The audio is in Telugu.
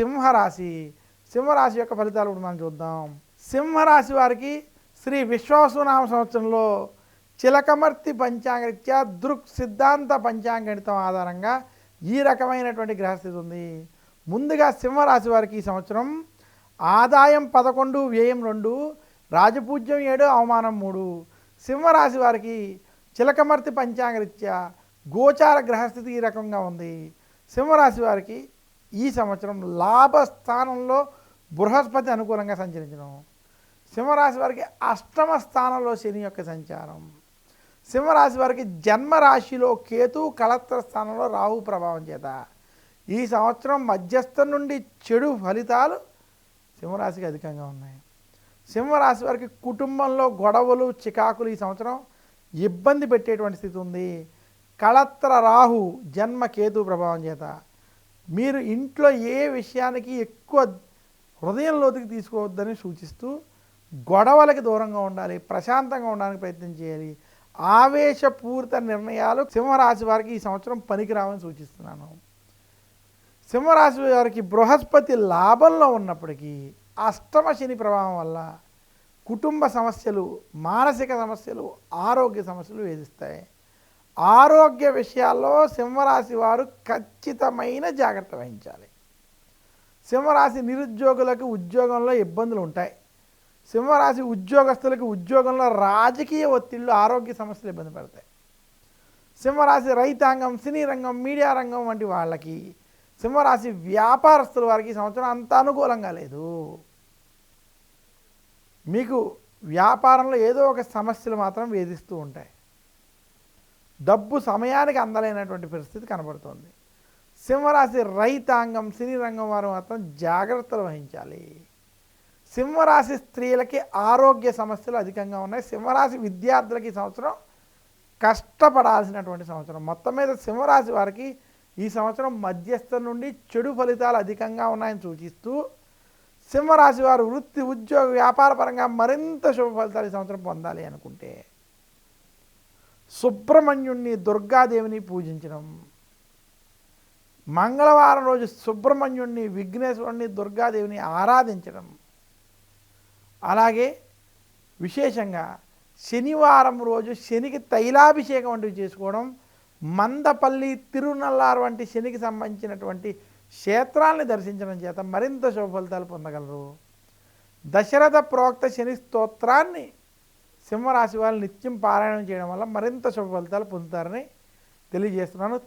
సింహరాశి. సింహరాశి యొక్క ఫలితాలు ఇప్పుడు మనం చూద్దాం. సింహరాశి వారికి శ్రీ విశ్వాసునామ సంవత్సరంలో చిలకమర్తి పంచాంగరీత్యా దృక్ సిద్ధాంత పంచాంగణితం ఆధారంగా ఈ రకమైనటువంటి గ్రహస్థితి ఉంది. ముందుగా సింహరాశి వారికి ఈ సంవత్సరం ఆదాయం పదకొండు వ్యయం రెండు రాజపూజ్యం ఏడు అవమానం మూడు. సింహరాశి వారికి చిలకమర్తి పంచాంగరీత్యా గోచార గ్రహస్థితి ఈ రకంగా ఉంది. సింహరాశి వారికి ఈ సంవత్సరం లాభస్థానంలో బృహస్పతి అనుకూలంగా సంచరించడం. సింహరాశి వారికి అష్టమ స్థానంలో శని యొక్క సంచారం. సింహరాశి వారికి జన్మరాశిలో కేతు కలత్ర స్థానంలో రాహు ప్రభావం చేత. ఈ సంవత్సరం మధ్యస్థం నుండి చెడు ఫలితాలు సింహరాశికి అధికంగా ఉన్నాయి. సింహరాశి వారికి కుటుంబంలో గొడవలు చికాకులు ఈ సంవత్సరం ఇబ్బంది పెట్టేటువంటి స్థితి ఉంది. కళత్ర రాహు జన్మ కేతు ప్రభావం చేత. మీరు ఇంట్లో ఏ విషయానికి ఎక్కువ హృదయంలోకి తీసుకోవద్దని సూచిస్తూ గొడవలకి దూరంగా ఉండాలి ప్రశాంతంగా ఉండడానికి ప్రయత్నం చేయాలి. ఆవేశపూరిత నిర్ణయాలు సింహరాశి వారికి ఈ సంవత్సరం పనికిరావని సూచిస్తున్నాను. సింహరాశి వారికి బృహస్పతి లాభంలో ఉన్నప్పటికీ అష్టమ శని ప్రభావం వల్ల కుటుంబ సమస్యలు మానసిక సమస్యలు ఆరోగ్య సమస్యలు వేధిస్తాయి. ఆరోగ్య విషయాల్లో సింహరాశి వారు ఖచ్చితమైన జాగ్రత్త వహించాలి. సింహరాశి నిరుద్యోగులకు ఉద్యోగంలో ఇబ్బందులు ఉంటాయి. సింహరాశి ఉద్యోగస్తులకు ఉద్యోగంలో రాజకీయ ఒత్తిళ్ళు ఆరోగ్య సమస్యలు ఇబ్బంది పెడతాయి. సింహరాశి రైతాంగం సినీ రంగం మీడియా రంగం వంటి వాళ్ళకి సింహరాశి వ్యాపారస్తుల వారికి సంవత్సరం అంత అనుకూలంగా లేదు. మీకు వ్యాపారంలో ఏదో ఒక సమస్యలు మాత్రం వేధిస్తూ ఉంటాయి. డబ్బు సమయానికి అందలేనటువంటి పరిస్థితి కనబడుతోంది. సింహరాశి రైతాంగం సినీ రంగం వారు మాత్రం జాగ్రత్తలు వహించాలి. సింహరాశి స్త్రీలకి ఆరోగ్య సమస్యలు అధికంగా ఉన్నాయి. సింహరాశి విద్యార్థులకి ఈ సంవత్సరం కష్టపడాల్సినటువంటి సంవత్సరం. మొత్తం మీద సింహరాశి వారికి ఈ సంవత్సరం మధ్యస్థం నుండి చెడు ఫలితాలు అధికంగా ఉన్నాయని సూచిస్తూ సింహరాశి వారు వృత్తి ఉద్యోగ వ్యాపార పరంగా మరింత శుభ ఫలితాలు ఈ సంవత్సరం పొందాలి అనుకుంటే సుబ్రహ్మణ్యుణ్ణి దుర్గాదేవిని పూజించడం మంగళవారం రోజు సుబ్రహ్మణ్యుణ్ణి విఘ్నేశ్వరుణ్ణి దుర్గాదేవిని ఆరాధించడం అలాగే విశేషంగా శనివారం రోజు శనికి తైలాభిషేకం వంటివి చేసుకోవడం మందపల్లి తిరునల్లారు వంటి శనికి సంబంధించినటువంటి క్షేత్రాలని దర్శించడం చేత మరింత శుభ ఫలితాలు పొందగలరు. దశరథ ప్రోక్త శని స్తోత్రాన్ని సింహరాశి వాళ్ళు నిత్యం పారాయణం చేయడం వల్ల మరింత శుభ ఫలితాలు పొందుతారని తెలియజేస్తున్నాను.